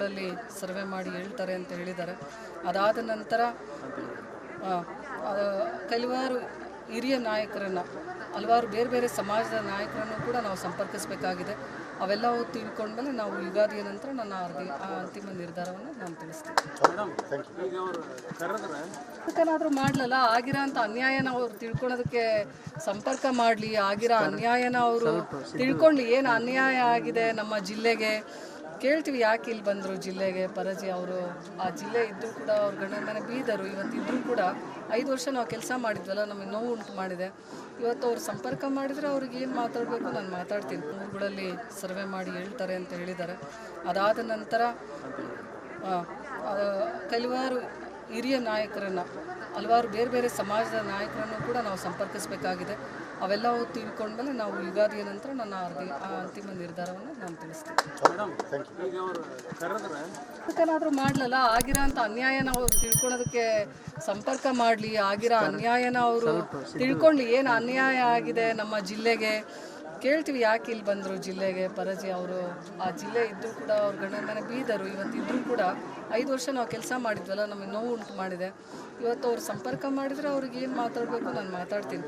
ಊರುಗಳಲ್ಲಿ ಸರ್ವೆ ಮಾಡಿ ಹೇಳ್ತಾರೆ ಅಂತ ಹೇಳಿದ್ದಾರೆ. ಅದಾದ ನಂತರ ಕೆಲವಾರು ಹಿರಿಯ ನಾಯಕರನ್ನು ಹಲವಾರು ಬೇರೆ ಬೇರೆ ಸಮಾಜದ ನಾಯಕರನ್ನು ಕೂಡ ನಾವು ಸಂಪರ್ಕಿಸಬೇಕಾಗಿದೆ. ಅವೆಲ್ಲವೂ ತಿಳ್ಕೊಂಡ್ಮೇಲೆ ನಾವು ಯುಗಾದಿಯ ನಂತರ ನನ್ನ ಅಂತಿಮ ನಿರ್ಧಾರವನ್ನು ನಾನು ತಿಳಿಸ್ತೀನಿ. ಅವರು ಏನಾದರೂ ಮಾಡಲಲ್ಲ? ಆಗಿರೋ ಅಂತ ಅನ್ಯಾಯನ ಅವ್ರು ತಿಳ್ಕೊಳೋದಕ್ಕೆ ಸಂಪರ್ಕ ಮಾಡಲಿ ಆಗಿರೋ ಅನ್ಯಾಯನ ಅವರು ತಿಳ್ಕೊಳ್ಳಿ ಏನು ಅನ್ಯಾಯ ಆಗಿದೆ ನಮ್ಮ ಜಿಲ್ಲೆಗೆ? ಕೇಳ್ತೀವಿ ಯಾಕೆ ಇಲ್ಲಿ ಬಂದರು ಜಿಲ್ಲೆಗೆ, ಪರಜಿ ಅವರು. ಆ ಜಿಲ್ಲೆ ಇದ್ದರೂ ಕೂಡ ಅವ್ರ ಗಂಡನ ಮನೆ ಬೀದರು. ಇವತ್ತು ಇದ್ದರೂ ಕೂಡ ಐದು ವರ್ಷ ನಾವು ಕೆಲಸ ಮಾಡಿದ್ವಲ್ಲ, ನಮಗೆ ನೋವು ಉಂಟು ಮಾಡಿದೆ. ಇವತ್ತು ಅವ್ರು ಸಂಪರ್ಕ ಮಾಡಿದರೆ ಅವ್ರಿಗೆ ಏನು ಮಾತಾಡಬೇಕು ನಾನು ಮಾತಾಡ್ತೀನಿ. ಊರುಗಳಲ್ಲಿ ಸರ್ವೆ ಮಾಡಿ ಹೇಳ್ತಾರೆ ಅಂತ ಹೇಳಿದ್ದಾರೆ. ಅದಾದ ನಂತರ ಕೆಲವಾರು ಹಿರಿಯ ನಾಯಕರನ್ನು, ಹಲವಾರು ಬೇರೆ ಬೇರೆ ಸಮಾಜದ ನಾಯಕರನ್ನು ಕೂಡ ನಾವು ಸಂಪರ್ಕಿಸಬೇಕಾಗಿದೆ. ಅವೆಲ್ಲವೂ ತಿಳ್ಕೊಂಡ್ಮೇಲೆ ನಾವು ಯುಗಾದಿಯ ನಂತರ ನನ್ನ ಅಂತಿಮ ನಿರ್ಧಾರವನ್ನು ನಾನು ತಿಳಿಸ್ತೀನಿ. ಏನಾದರೂ ಮಾಡ್ಲಲ್ಲ ಆಗಿರೋ ಅಂತ ಅನ್ಯಾಯನ ಅವ್ರು ತಿಳ್ಕೊಳೋದಕ್ಕೆ ಸಂಪರ್ಕ ಮಾಡ್ಲಿ ಆಗಿರೋ ಅನ್ಯಾಯನ ಅವರು ತಿಳ್ಕೊಳ್ಳಿ ಏನು ಅನ್ಯಾಯ ಆಗಿದೆ ನಮ್ಮ ಜಿಲ್ಲೆಗೆ? ಕೇಳ್ತೀವಿ ಯಾಕೆ ಇಲ್ಲಿ ಬಂದರು ಜಿಲ್ಲೆಗೆ ಪರಜಿ ಅವರು? ಆ ಜಿಲ್ಲೆ ಇದ್ದರೂ ಕೂಡ ಅವ್ರ ಗಂಡನ ಮನೆ ಬೀದರು ಇವತ್ತು ಇದ್ದರೂ ಕೂಡ ಐದು ವರ್ಷ ನಾವು ಕೆಲಸ ಮಾಡಿದ್ವಲ್ಲ ನಮಗೆ ನೋವು ಉಂಟು ಮಾಡಿದೆ. ಇವತ್ತು ಅವ್ರು ಸಂಪರ್ಕ ಮಾಡಿದರೆ ಅವ್ರಿಗೆ ಏನು ಮಾತಾಡಬೇಕು ನಾನು ಮಾತಾಡ್ತೀನಿ.